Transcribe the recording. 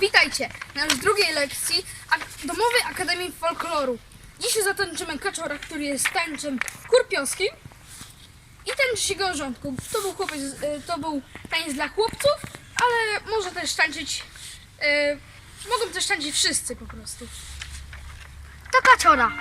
Witajcie na już drugiej lekcji Domowej Akademii Folkloru. Dzisiaj zatańczymy kaczora, który jest tańczem kurpiowskim i tańczy się gorzątku. To był chłopiec, e, to był tańc dla chłopców, ale może też tańczyć, e, mogą też tańczyć wszyscy po prostu. To kaczora.